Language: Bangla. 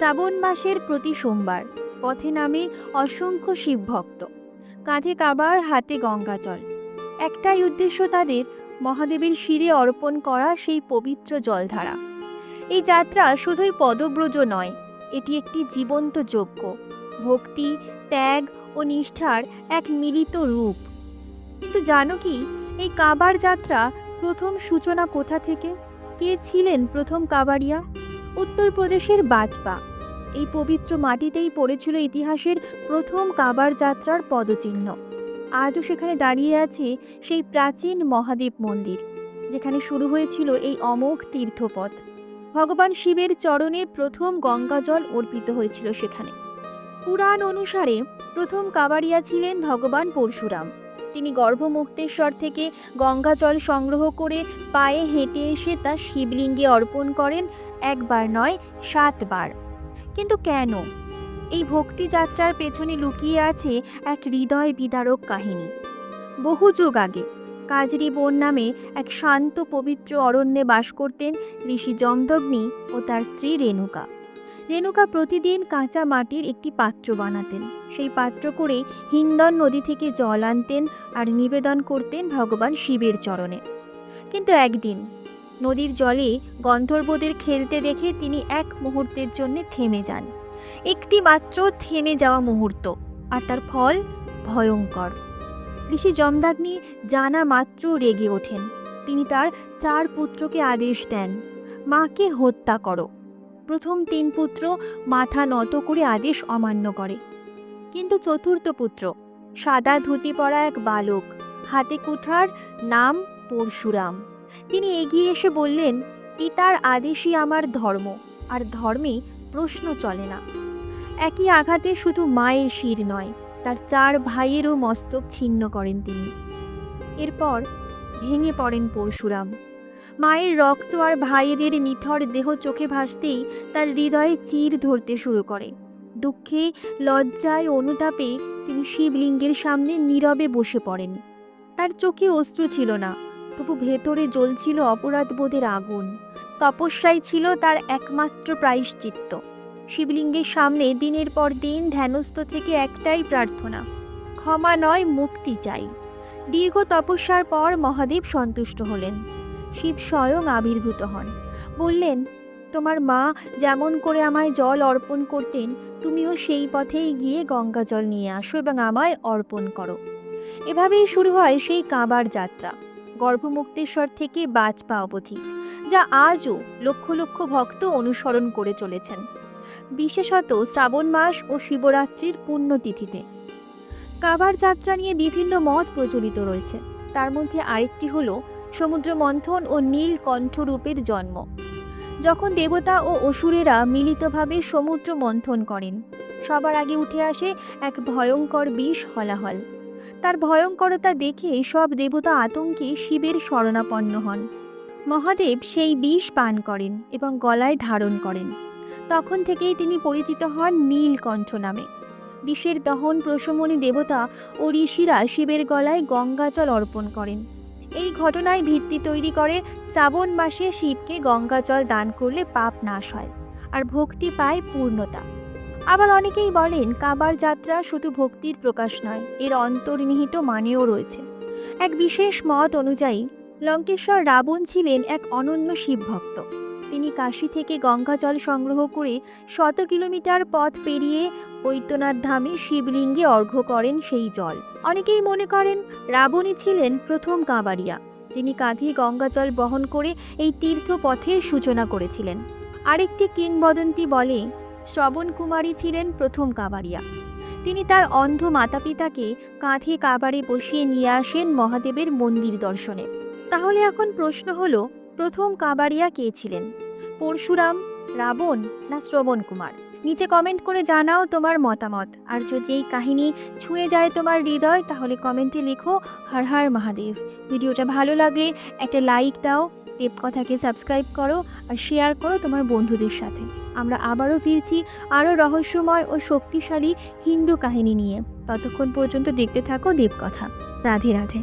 শ্রাবণ মাসের প্রতি সোমবার, পথে নামে অসংখ্য শিবভক্ত। কাঁধে কাবার, হাতে গঙ্গাজল। একটাই উদ্দেশ্য তাদের, মহাদেবের শিরে অর্পণ করা সেই পবিত্র জলধারা। এই যাত্রা শুধুই পদব্রজ নয়, এটি একটি জীবন্ত যজ্ঞ, ভক্তি, ত্যাগ ও নিষ্ঠার এক মিলিত রূপ। কিন্তু জানো কি, এই কাবার যাত্রা প্রথম সূচনা কোথা থেকে? কে ছিলেন প্রথম কাবারিয়া? উত্তরপ্রদেশের বাজপা। এই পবিত্র মাটিতেই পড়েছিল ইতিহাসের প্রথম কাবার যাত্রার পদচিহ্ন। আজও সেখানে দাঁড়িয়ে আছে সেই প্রাচীন মহাদেব মন্দির, যেখানে শুরু হয়েছিল এই অমোঘ তীর্থপথ। ভগবান শিবের চরণে প্রথম গঙ্গাজল অর্পিত হয়েছিল সেখানে। পুরাণ অনুসারে প্রথম কাবাড়িয়া ছিলেন ভগবান পরশুরাম। তিনি গর্ভমুক্তেশ্বর থেকে গঙ্গাজল সংগ্রহ করে পায়ে হেঁটে এসে তা শিবলিঙ্গে অর্পণ করেন একবার নয়, সাতবার। কিন্তু কেন? এই ভক্তি যাত্রার পেছনে লুকিয়ে আছে এক হৃদয় বিদারক কাহিনী। বহু যুগ আগে কাজরি বন নামে এক শান্ত, পবিত্র অরণ্যে বাস করতেন ঋষি জমদগ্নি ও তার স্ত্রী রেণুকা। রেণুকা প্রতিদিন কাঁচা মাটির একটি পাত্র বানাতেন। সেই পাত্র করে হিন্দন নদী থেকে জল আনতেন আর নিবেদন করতেন ভগবান শিবের চরণে। কিন্তু একদিন নদীর জলে গন্ধর্বদের খেলতে দেখে তিনি এক মুহূর্তের জন্য থেমে যান। একটি মাত্র থেমে যাওয়া মুহূর্ত, আর তার ফল ভয়ঙ্কর। ঋষি জমদাগ্নি জানা মাত্র রেগে ওঠেন। তিনি তার চার পুত্রকে আদেশ দেন, মাকে হত্যা করো। প্রথম তিন পুত্র মাথা নত করে আদেশ অমান্য করে। কিন্তু চতুর্থ পুত্র, সাদা ধুতি পরা এক বালক, হাতে কুঠার নাম পরশুরাম। তিনি এগিয়ে এসে বললেন, পিতার আদেশই আমার ধর্ম, আর ধর্মে প্রশ্ন চলে না। একই আঘাতে শুধু মায়ের শির নয়, তার চার ভাইয়েরও মস্তক ছিন্ন করেন তিনি। এরপর ভেঙে পড়েন পরশুরাম। মায়ের রক্ত আর ভাইয়েদের নিথর দেহ চোখে ভাসতেই তার হৃদয়ে চির ধরতে শুরু করে। দুঃখে, লজ্জায়, অনুতাপে তিনি শিবলিঙ্গের সামনে নীরবে বসে পড়েন। তার চোখে অস্ত্র ছিল না। তবু ভেতরে জ্বলছিল অপরাধবোধের আগুন। তপস্যাই ছিল তার একমাত্র প্রায়শ্চিত্ত। শিবলিঙ্গের সামনে দিনের পর দিন ধ্যানস্থ থেকে একটাই প্রার্থনা, ক্ষমা নয়, মুক্তি চাই। দীর্ঘ তপস্যার পর মহাদেব সন্তুষ্ট হলেন। শিব স্বয়ং আবির্ভূত হন। বললেন, তোমার মা যেমন করে আমায় জল অর্পণ করতেন, তুমিও সেই পথেই গিয়ে গঙ্গা জল নিয়ে আসো এবং আমায় অর্পণ করো। এভাবেই শুরু হয় সেই কাবার যাত্রা। গর্ভমুক্তেশ্বর থেকে বাজপা অবধি যা আজও লক্ষ লক্ষ ভক্ত অনুসরণ করে চলেছেন। বিশেষত শ্রাবণ মাস ও শিবরাত্রির পুণ্যতিথিতে। কাবার যাত্রা নিয়ে বিভিন্ন মত প্রচলিত রয়েছে। তার মধ্যে আরেকটি হল সমুদ্র মন্থন ও নীল কণ্ঠরূপের জন্ম। যখন দেবতা ও অসুরেরা মিলিতভাবে সমুদ্র মন্থন করেন, সবার আগে উঠে আসে এক ভয়ঙ্কর বিষ হলাহল। তার ভয়ঙ্করতা দেখে সব দেবতা আতঙ্কে শিবের শরণাপন্ন হন। মহাদেব সেই বিষ পান করেন এবং গলায় ধারণ করেন। তখন থেকেই তিনি পরিচিত হন নীলকণ্ঠ নামে। বিষের দহন প্রশমনী দেবতা ও ঋষিরা শিবের গলায় গঙ্গাজল অর্পণ করেন। এই ঘটনায় ভিত্তি তৈরি করে শ্রাবণ মাসে শিবকে গঙ্গাজল দান করলে পাপ নাশ হয় আর ভক্তি পায় পূর্ণতা। আবার অনেকেই বলেন কাবার যাত্রা শুধু ভক্তির প্রকাশ নয়, এর অন্তর্নিহিত মানেও রয়েছে। এক বিশেষ মত অনুযায়ী, লঙ্কেশ্বর রাবণ ছিলেন এক অনন্য শিবভক্ত। তিনি কাশী থেকে গঙ্গাজল সংগ্রহ করে শত কিলোমিটার পথ পেরিয়ে বৈদ্যনাথ ধামে শিবলিঙ্গে অর্ঘ্য করেন সেই জল। অনেকেই মনে করেন রাবণী ছিলেন প্রথম কাঁবারিয়া যিনি কাঁধে গঙ্গাজল বহন করে এই তীর্থ পথের সূচনা করেছিলেন। আরেকটি কিংবদন্তি বলে শ্রবণ কুমারী ছিলেন প্রথম কাবারিয়া তিনি তার অন্ধ মাতা পিতাকে কাঁধে কাবারে বসিয়ে নিয়ে আসেন মহাদেবের মন্দির দর্শনে। তাহলে এখন প্রশ্ন হল, প্রথম কাবারিয়া কে ছিলেন? পরশুরাম, রাবণ না শ্রবণ কুমার নিচে কমেন্ট করে জানাও তোমার মতামত। আর যদি এই কাহিনী ছুঁয়ে যায় তোমার হৃদয়, তাহলে কমেন্টে লেখো, হর হর মহাদেব। ভিডিওটা ভালো লাগলে একটা লাইক দাও দেবকথাকে সাবস্ক্রাইব করো আর শেয়ার করো তোমার বন্ধুদের সাথে। আমরা আবারও ফিরছি আরও রহস্যময় ও শক্তিশালী হিন্দু কাহিনী নিয়ে। ততক্ষণ পর্যন্ত দেখতে থাকো দেবকথা। রাধে রাধে।